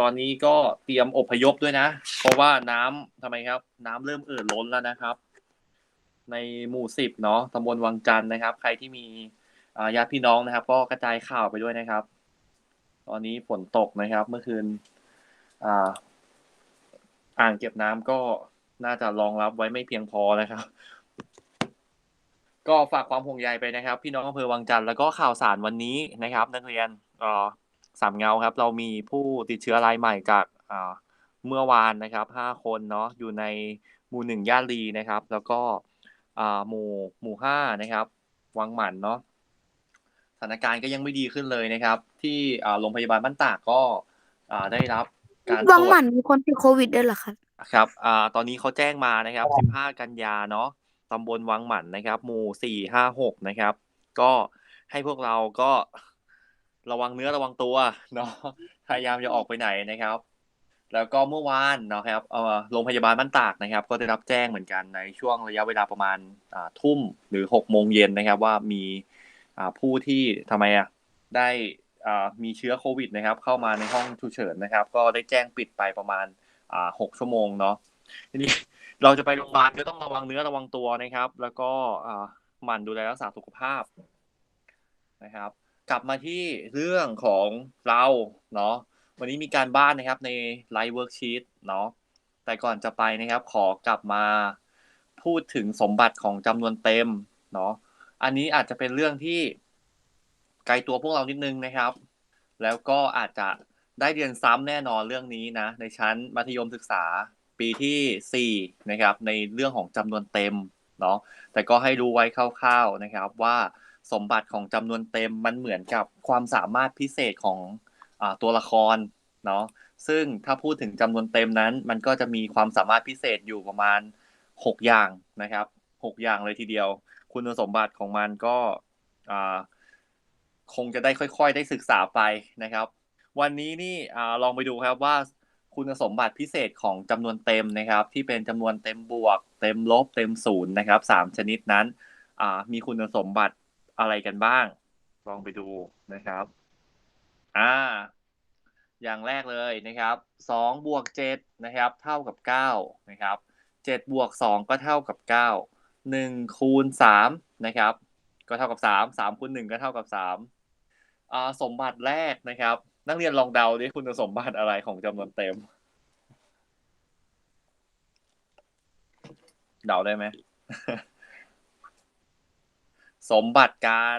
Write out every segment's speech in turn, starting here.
ตอนนี้ก็เตรียมอพยพด้วยนะ เพราะว่าน้ำทำไมครับ น้ำเริ่มเอ่อล้นแล้วนะครับ ในหมู่สิบเนาะตำบลวังจันทร์นะครับ ใครที่มีอ่าญาติพี่น้องนะครับ ก็กระจายข่าวไปด้วยนะครับ ตอนนี้ฝนตกนะครับ เมื่อคืนอ่าอ่างเก็บน้ำก็น่าจะรองรับไว้ไม่เพียงพอนะครับ ก็ฝากความห่วงใยไปนะครับ พี่น้องอำเภอวังจันทร์แล้วก็ข่าวสารวันนี้นะครับ นักเรียนอ่อ สามเงาครับ เรามีผู้ติดเชื้อรายใหม่จากอ่าเมื่อวานนะครับห้าคนเนาะอยู่ในหมู่หนึ่งย่านรีนะครับ แล้วก็อ่าหมู่หมู่ห้านะครับ วังหมันเนาะสถานการณ์ก็ยังไม่ดีขึ้นเลยนะครับ ที่อ่าโรงพยาบาลบ้านตากก็อ่าได้รับการตวังรวหมัจนมีคนติดโควิดด้วยเหรอครับครับอ่าตอนนี้เขาแจ้งมานะครับ 15 กันยาเนาะตำบลวังหมันนะครับ หมู่ 4 5 6 นะครับ ก็ให้พวกเราก็ ระวังเนื้อระวังตัวเนาะพยายามจะออกไปไหนนะครับ แล้วก็เมื่อวานเนาะครับเอ่อโรงพยาบาลบ้านตากนะครับ ก็ได้รับแจ้งเหมือนกันในช่วงระยะเวลาประมาณทุ่มหรือ6โมงเย็นนะครับ ว่ามีผู้ที่ทำไมอะได้มีเชื้อโควิดนะครับ เข้ามาในห้องฉุกเฉินนะครับ ก็ได้แจ้งปิดไปประมาณหกชั่วโมงเนาะทีนี้เราจะไปโรงพยาบาลก็ต้องระวังเนื้อระวังตัวนะครับ แล้วก็หมั่นดูแลรักษาสุขภาพนะครับ กลับมาที่เรื่องของเราเนาะวันนี้มีการบ้านนะครับในไลฟ์เวิร์กชีตเนาะแต่ก่อนจะไปนะครับ ขอกลับมาพูดถึงสมบัติของจำนวนเต็มเนาะอันนี้อาจจะเป็นเรื่องที่ไกลตัวพวกเรานิดนึงนะครับ แล้วก็อาจจะได้เรียนซ้ำแน่นอนเรื่องนี้นะ ในชั้นมัธยมศึกษาปีที่4นะครับ ในเรื่องของจำนวนเต็มเนาะแต่ก็ให้รู้ไว้คร่าวๆนะครับว่า สมบัติของจำนวนเต็มมันเหมือนกับความสามารถพิเศษของอตัวละครเนาะซึ่งถ้าพูดถึงจำนวนเต็มนั้น มันก็จะมีความสามารถพิเศษอยู่ประมาณ 6 อย่างนะครับ 6 อย่างเลยทีเดียว คุณสมบัติของมันก็คงจะได้ค่อยๆ ได้ศึกษาไปนะครับ วันนี้นี่ลองไปดูครับว่าคุณสมบัติพิเศษของจำนวนเต็มนะครับ ที่เป็นจำนวนเต็มบวก เต็มลบเต็มศูนย์นะครับสามชนิดนั้นมีคุณสมบัติ อะไรกันบ้าง ลองไปดูนะครับ อ่า อย่างแรกเลยนะครับสองบวกเจ็ดนะครับ เท่ากับเก้านะครับเจ็ดบวกสองก็เท่ากับเก้าหนึ่งคูณสามนะครับ ก็เท่ากับสามสามคูณหนึ่งก็เท่ากับสามอ่าสมบัติแรกนะครับ นักเรียนลองเดาดิคุณสมบัติอะไรของจำนวนเต็ม เดาได้ไหม สมบัติการ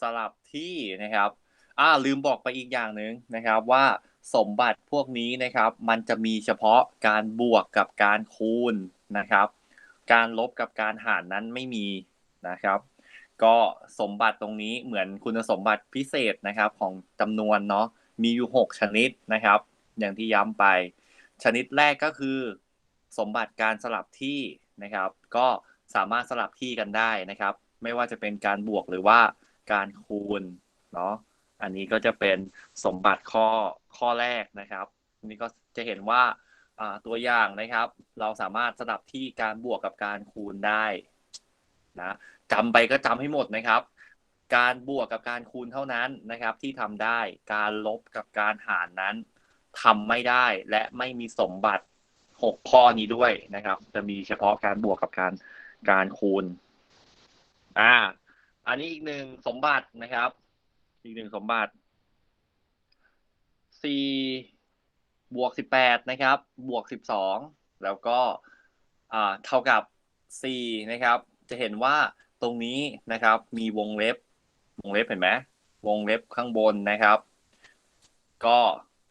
สลับที่นะครับอ่าลืมบอกไปอีกอย่างหนึ่งนะครับว่าสมบัติพวกนี้นะครับ มันจะมีเฉพาะการบวกกับการคูณนะครับ การลบกับการหารนั้นไม่มีนะครับ ก็สมบัติตรงนี้เหมือนคุณสมบัติพิเศษนะครับของจำนวนเนาะมีอยู่ 6 ชนิดนะครับ อย่างที่ย้ำไป ชนิดแรกก็คือ สมบัติการสลับที่นะครับ ก็สามารถสลับที่กันได้นะครับ ไม่ว่าจะเป็นการบวกหรือว่าการคูณเนาะอันนี้ก็จะเป็นสมบัติข้อข้อแรกนะครับนนี้ก็จะเห็นว่าอ่าตัวอย่างนะครับ เราสามารถสลับที่การบวกกับการคูณได้นะจำไปก็จำให้หมดนะครับ การบวกกับการคูณเท่านั้นนะครับที่ทำได้การลบกับการหารนั้นทำไม่ได้และไม่มีสมบัติหกข้อนี้ด้วยนะครับ จะมีเฉพาะการบวกกับการการคูณ อ่า อันนี้อีกหนึ่งสมบัตินะครับ อีกหนึ่งสมบัติสี่บวกสิบแปดนะครับ บวกสิบสองแล้วก็อ่าเท่ากับสี่นะครับ จะเห็นว่าตรงนี้นะครับ มีวงเล็บ วงเล็บเห็นไหมวงเล็บข้างบนนะครับ ก็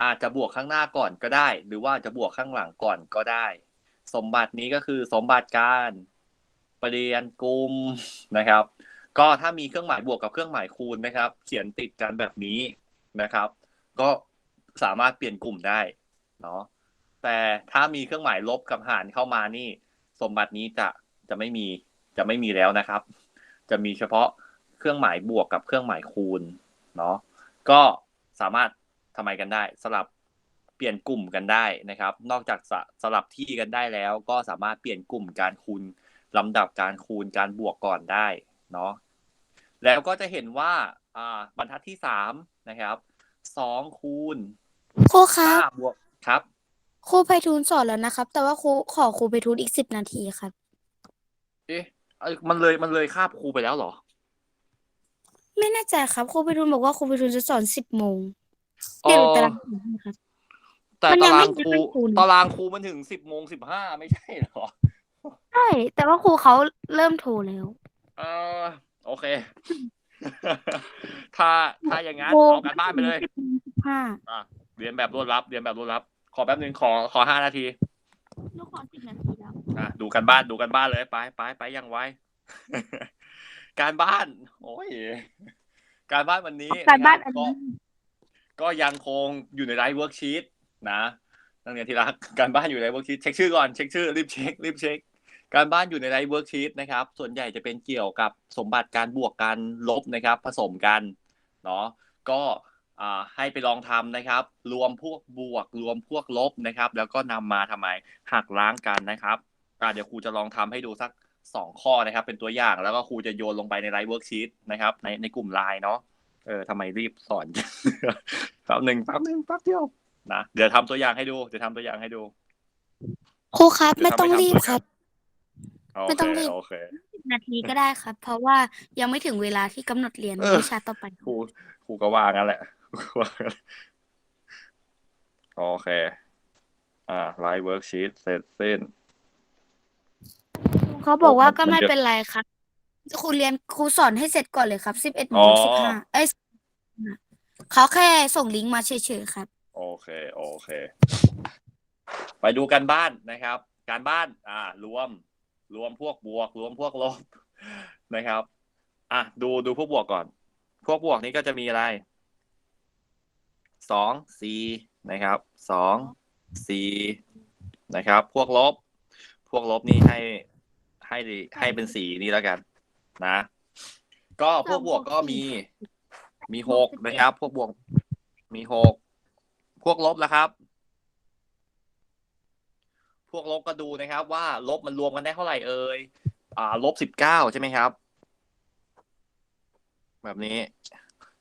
อาจจะบวกข้างหน้าก่อนก็ได้ หรือว่าจะบวกข้างหลังก่อนก็ได้ สมบัตินี้ก็คือสมบัติการ เปลี่ยนกลุ่มนะครับ ก็ถ้ามีเครื่องหมายบวกกับเครื่องหมายคูณนะครับ เขียนติดกันแบบนี้นะครับ ก็สามารถเปลี่ยนกลุ่มได้เนาะแต่ถ้ามีเครื่องหมายลบกับหารเข้ามานี่ สมบัตินี้จะจะไม่มีจะไม่มีแล้วนะครับ จะมีเฉพาะเครื่องหมายบวกกับเครื่องหมายคูณเนาะก็สามารถทำไมกันได้ สลับเปลี่ยนกลุ่มกันได้นะครับ นอกจากสสลับที่กันได้แล้ว ก็สามารถเปลี่ยนกลุ่มการคูณ ลำดับการคูณการบวกก่อนได้เนาะแล้วก็จะเห็นว่า อ่า บรรทัดที่สามนะครับสองคูณครูครับ ห้าบวกครับ ครูไพฑูรย์สอนแล้วนะครับ แต่ว่าครูขอครูไพฑูรย์อีกสิบนาทีครับ เอ๊ะเอ้ยมันเลยมันเลยคาบครูไปแล้วเหรอไม่แน่ใจครับครูไพฑูรย์บอกว่าครูไพฑูรย์จะสอนสิบโมงอ๋อเดี๋ยวตารางผมให้ครับแต่มันยัตางไม่รางครูได้คุณตารางครูมันถึงสิบโมงสิบห้าไม่ใช่เหรอ ใช่ แต่ว่าครูเขาเริ่มโทรแล้วเออโอเค ถ้าถ้าอย่างนั้นโอ้เอาการบ้านไปเลย ห้าอะเรียนแบบรวดรับเรียนแบบรวดรับ ขอแป๊บนึงขอขอห้านาทีหนูขอสิบนาทีแล้วอะดูกันบ้านดูกันบ้านเลยไปไปไปยังไว การบ้าน โอ้ยการบ้านวันนี้การบ้านนะอันก็ นี้ก็ยังคงอยู่ในไลฟ์เวิร์กชีตนะนักเรียนที่รัก การบ้านอยู่ในเวิร์กชีตเช็คชื่อก่อนเช็คชื่อรีบเช็ครีบเช็ค การบ้านอยู่ในไลฟ์เวิร์กชีตนะครับ ส่วนใหญ่จะเป็นเกี่ยวกับสมบัติการบวกการลบนะครับ ผสมกันเนาะก็ให้ไปลองทำนะครับ รวมพวกบวกรวมพวกลบนะครับ แล้วก็นำมาทำไมหักล้างกันนะครับเดี๋ยวครูจะลองทำให้ดูสักสองข้อนะครับ เป็นตัวอย่างแล้วก็ครูจะโยนลงไปในไลฟ์เวิร์กชีตนะครับในในกลุ่มไลน์เนาะเออทำไมรีบสอนแป๊บหนึ่งแป๊บหนึ่งแป๊บเดียวนะเดี๋ยวทำตัวอย่างให้ดูเดี๋ยวทำตัวอย่างให้ดูครูครับไม่ต้องรีบครับ โอไม่เคต้องรีบ โอเคสิบนาทีก็ได้ครับ เพราะว่ายังไม่ถึงเวลาที่กำหนดเรียนเออ วิชาต่อไป ครูครูก็ว่างั้นแหละครูก็ว่างั้นโอเค อ่าไลฟ์เวิร์กชีตเสร็จสิ้น เขาบอกว่าก็มันไม่เยอะเป็นไรครับครูเรียนครูสอนให้เสร็จก่อนเลยครับสิบเอ็ดโมอ๋งอสิบห้าเอ้ยเขาแค่ส่งลิงก์มาเฉยๆครับ โอเค โอเค ไปดูกันบ้านนะครับ การบ้าน อ่า รวม รวมพวกบวก รวมพวกลบนะครับ อะดูดูพวกบวกก่อน พวกบวกนี้ก็จะมีอะไรสองสี่นะครับสองสี่นะครับ พวกลบ พวกลบนี่ให้ให้ให้เป็นสีนี้แล้วกัน นะ ก็พวกบวกก็มี มีหกนะครับ พวกบวกมีหกพวกลบแล้วครับ พวกลบก็ดูนะครับ ว่าลบมันรวมกันได้เท่าไหร่เอ่ยอ่าลบสิบเก้าใช่ไหมครับ แบบนี้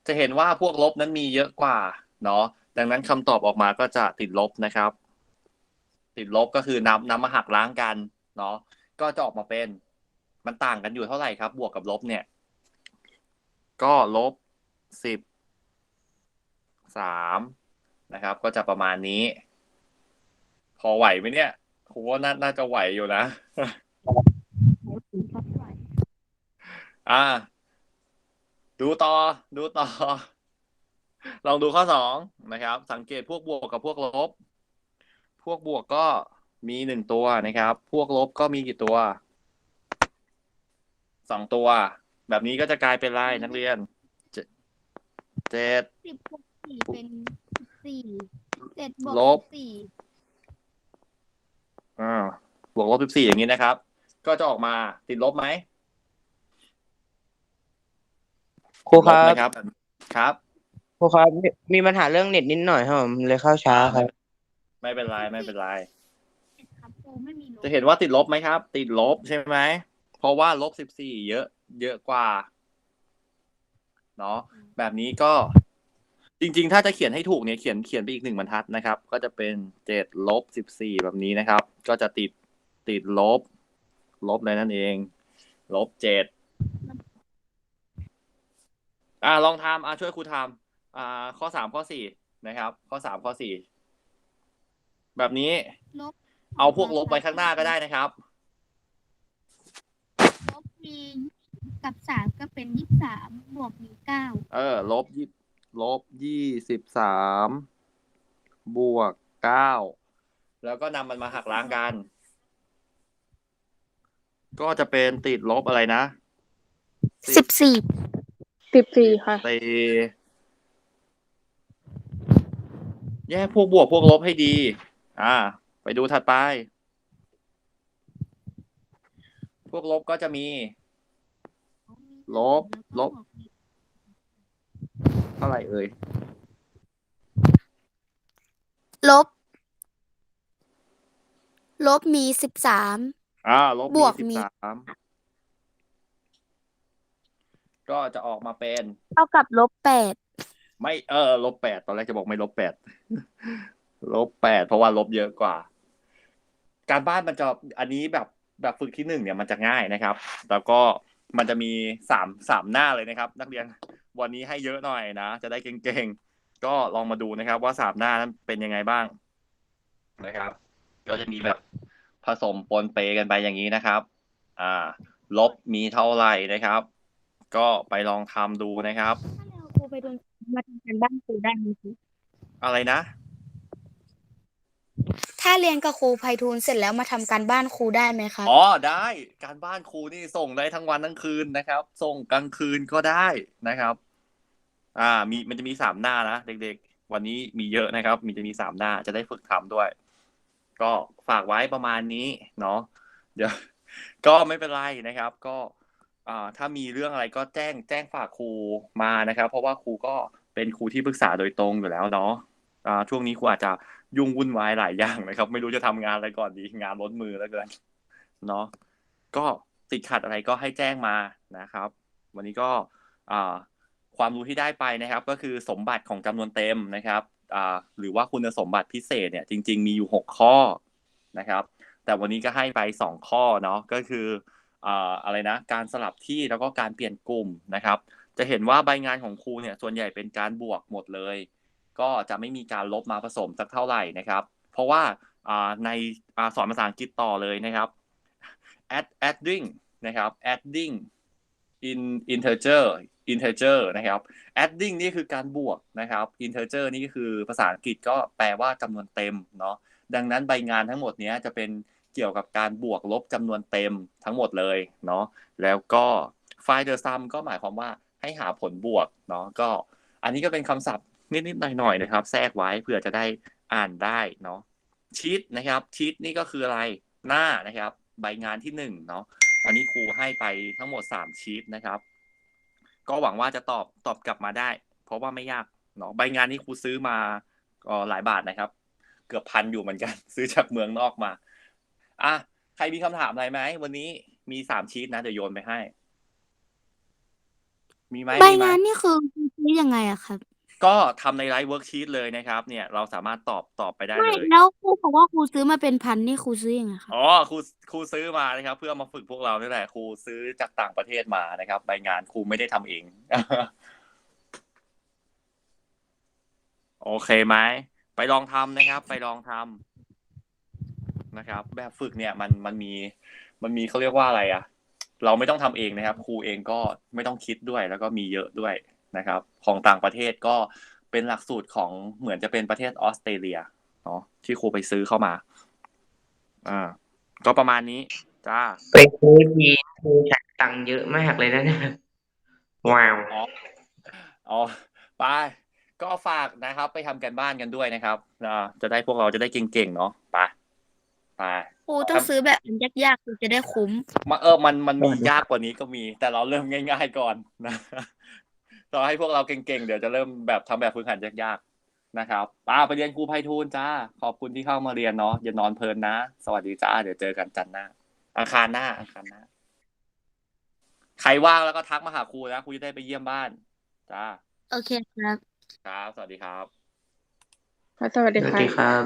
จะเห็นว่าพวกลบนั้นมีเยอะกว่า เนาะดังนั้นคำตอบออกมาก็จะติดลบนะครับ ติดลบก็คือนำนำมาหักล้างกันเนาะก็จะออกมาเป็น มันต่างกันอยู่เท่าไหร่ครับ บวกกับลบเนี่ย ก็ลบสิบสามนะครับ ก็จะประมาณนี้ พอไหวไหมเนี่ย ผมว่าน่าน่าจะไหวอยู่นะ อ่า ดูต่อ ดูต่อ ลองดูข้อสองนะครับ สังเกตพวกบวกกับพวกลบ พวกบวกก็มีหนึ่งตัวนะครับ พวกลบก็มีกี่ตัว สองตัว แบบนี้ก็จะกลายเป็นไรนักเรียน เจ็ดเจ็ดสิบบวกสี่เป็นสิบสี่เจ็ดบวกลบสี่ อ่าบวกลบสิบสี่อย่างนี้นะครับ ก็จะออกมาติดลบไหมครูคติดลรับบนะครับ ครับ ครูครับมีมีปัญหาเรื่องเน็ตนิดหน่อยครับผมเลยเข้าช้าครับ ไม่เป็นไรไม่เป็นไร ครับครูไม่มีลบจะเห็นว่าติดลบไหมครับ ติดลบใช่ไหม เพราะว่าลบสิบสี่เยอะ เยอะกว่า เนาะแบบนี้ก็ จริงๆ ถ้าจะเขียนให้ถูกเนี่ยเขียนเขียนไปอีกหนึ่งบรรทัดนะครับ ก็จะเป็นเจ็ดลบสิบสี่แบบนี้นะครับ ก็จะติดติดลบ ลบเลยนั่นเอง ลบเจ็ดอ่าลองทำอ่าช่วยครูทำอ่า ข้อสามข้อสี่นะครับ ข้อสามข้อสี่แบบนี้ ลบ เอาพวกลบไว้ข้างหน้าก็ได้นะครับ ลบมีกับสามก็เป็นยี่สิบสามบวกมีเก้าเออ ลบยี่ ลบยี่สิบสามบวกเก้าแล้วก็นำมันมาหักล้างกัน ก็จะเป็นติดลบอะไรนะสิบสี่สิบสี่ค่ะตีแยกพวกบวกพวกลบให้ดี อ่า ไปดูถัดไป พวกลบก็จะมี ลบ ลบเท่าไหร่เอ่ยลบ ลบมีสิบสาม อ่าลบบวกสิบมีสามก็จะออกมาเป็น เท่ากับลบแปดไม่เออลบแปดตอนแรกจะบอกไม่ลบแปด ลบแปดเพราะว่าลบเยอะกว่า การบ้านมันจะอันนี้แบบแบบฝึกที่หนึ่งเนี่ยมันจะง่ายนะครับ แล้วก็มันจะมีสามสามหน้าเลยนะครับ นักเรียน วันนี้ให้เยอะหน่อยนะ จะได้เก่งๆ ก็ลองมาดูนะครับ ว่าสามหน้านั้นเป็นยังไงบ้างนะครับ ก็จะมีแบบผสมปนเปกันไปอย่างนี้นะครับ อ่า ลบมีเท่าไหร่นะครับ ก็ไปลองทำดูนะครับ ถ้าเราครูไปโดนมาทำการบ้านครูได้ไหมครูอะไรนะ ถ้าเรียนกับครูไพฑูรย์เสร็จแล้วมาทำการบ้านครูได้ไหมครับ อ๋อได้การบ้านครูนี่ส่งได้ทั้งวันทั้งคืนนะครับ ส่งกลางคืนก็ได้นะครับ อ่า มีมันจะมีสามหน้านะเด็กๆ วันนี้มีเยอะนะครับ มีจะมีสามหน้าจะได้ฝึกทำด้วย ก็ฝากไว้ประมาณนี้เนาะเดี๋ยว ก็ไม่เป็นไรนะครับ ก็อ่าถ้ามีเรื่องอะไรก็แจ้งแจ้งฝากครูมานะครับ เพราะว่าครูก็เป็นครูที่ปรึกษาโดยตรงอยู่แล้วเนาะ อ่าช่วงนี้ครูอาจจะ ยุ่งวุ่นวายหลายอย่างนะครับ ไม่รู้จะทำงานอะไรก่อนดีงานล้นมือแล้วเกินเนาะก็ติดขัดอะไรก็ให้แจ้งมานะครับ วันนี้ก็ความรู้ที่ได้ไปนะครับ ก็คือสมบัติของจำนวนเต็มนะครับหรือว่าคุณสมบัติพิเศษเนี่ย จริง ๆ มีอยู่หกข้อนะครับ แต่วันนี้ก็ให้ไปสองข้อเนาะก็คืออะไรนะการสลับที่แล้วก็การเปลี่ยนกลุ่มนะครับ จะเห็นว่าใบงานของครูเนี่ยส่วนใหญ่เป็นการบวกหมดเลย ก็จะไม่มีการลบมาผสมสักเท่าไหร่นะครับ เพราะว่าในสอนภาษาอังกฤษต่อเลยนะครับ add adding นะครับ adding in integer integer นะครับ adding นี่คือการบวกนะครับ integer นี่ก็คือภาษาอังกฤษก็แปลว่าจำนวนเต็มเนาะดังนั้นใบงานทั้งหมดนี้จะเป็นเกี่ยวกับการบวกลบจำนวนเต็มทั้งหมดเลยเนาะแล้วก็ find the sum ก็หมายความว่าให้หาผลบวกเนาะก็อันนี้ก็เป็นคำศัพท์ นิดๆหน่อยๆนะครับแทรกไว้เพื่อจะได้อ่านได้เนาะชีตนะครับชีตนี่ก็คืออะไรหน้านะครับ ใบงานที่หนึ่งเนาะอันนี้ครูให้ไปทั้งหมดสามชีตนะครับ ก็หวังว่าจะตอบตอบกลับมาได้ เพราะว่าไม่ยากเนาะใบงานนี้ครูซื้อมาก็หลายบาทนะครับ เกือบพันอยู่เหมือนกัน ซื้อจากเมืองนอกมาอะใครมีคำถามอะไรไหมวันนี้มีสามชีตนะเดี๋ยวโยนไปให้ มีไหมใบงานนี่คือซื้อยังไงอะครับ ก็ทำในไลฟ์เวิร์กชีตเลยนะครับเนี่ยเราสามารถตอบตอบไปได้ไม่เลยแล้วครูบอกว่าครูซื้อมาเป็นพันนี่ครูซื้อยังไงครับอ๋อครูครูซื้อมานะครับ เพื่อมาฝึกพวกเรานี่แหละครูซื้อจากต่างประเทศมานะครับใบงานครูไม่ได้ทำเอง โอเคไหมไปลองทำนะครับ ไปลองทำนะครับ แบบฝึกเนี่ยมันมันมีมันมีเขาเรียกว่าอะไรอะเราไม่ต้องทำเองนะครับ ครูเองก็ไม่ต้องคิดด้วย แล้วก็มีเยอะด้วย นะครับ ของต่างประเทศก็เป็นหลักสูตรของเหมือนจะเป็นประเทศออสเตรเลียเนาะที่ครูไปซื้อเข้ามา อ่า ก็ประมาณนี้จ้าไปซื้อทีครูใช้ตังค์เยอะมากเลยนะเนี่ยว้าวอ๋ออ๋อไปก็ฝากนะครับ ไปทำกันบ้านกันด้วยนะครับอ่าจะได้พวกเราจะได้เก่งๆเนาะไปไปครูต้องซื้อแบบอันยากๆครูจะได้คุ้มมาเออมันมันมียากกว่านี้ก็มี แต่เราเริ่มง่าย ๆก่อนนะเราให้พวกเราเก่งๆ เดี๋ยวจะเริ่มแบบทำแบบฝึกหัดยากๆ นะครับป้าไปเรียนครูไพฑูรย์จ้า ขอบคุณที่เข้ามาเรียนเนาะ อย่านอนเพลินนะ สวัสดีจ้า เดี๋ยวเจอกันจันทร์หน้าอังคารหน้าอังคารหน้า ใครว่างแล้วก็ทักมาหาครูนะ ครูจะได้ไปเยี่ยมบ้าน จ้า โอเคครับ ครับ สวัสดีครับ สวัสดีสวัสค่ะดีครับ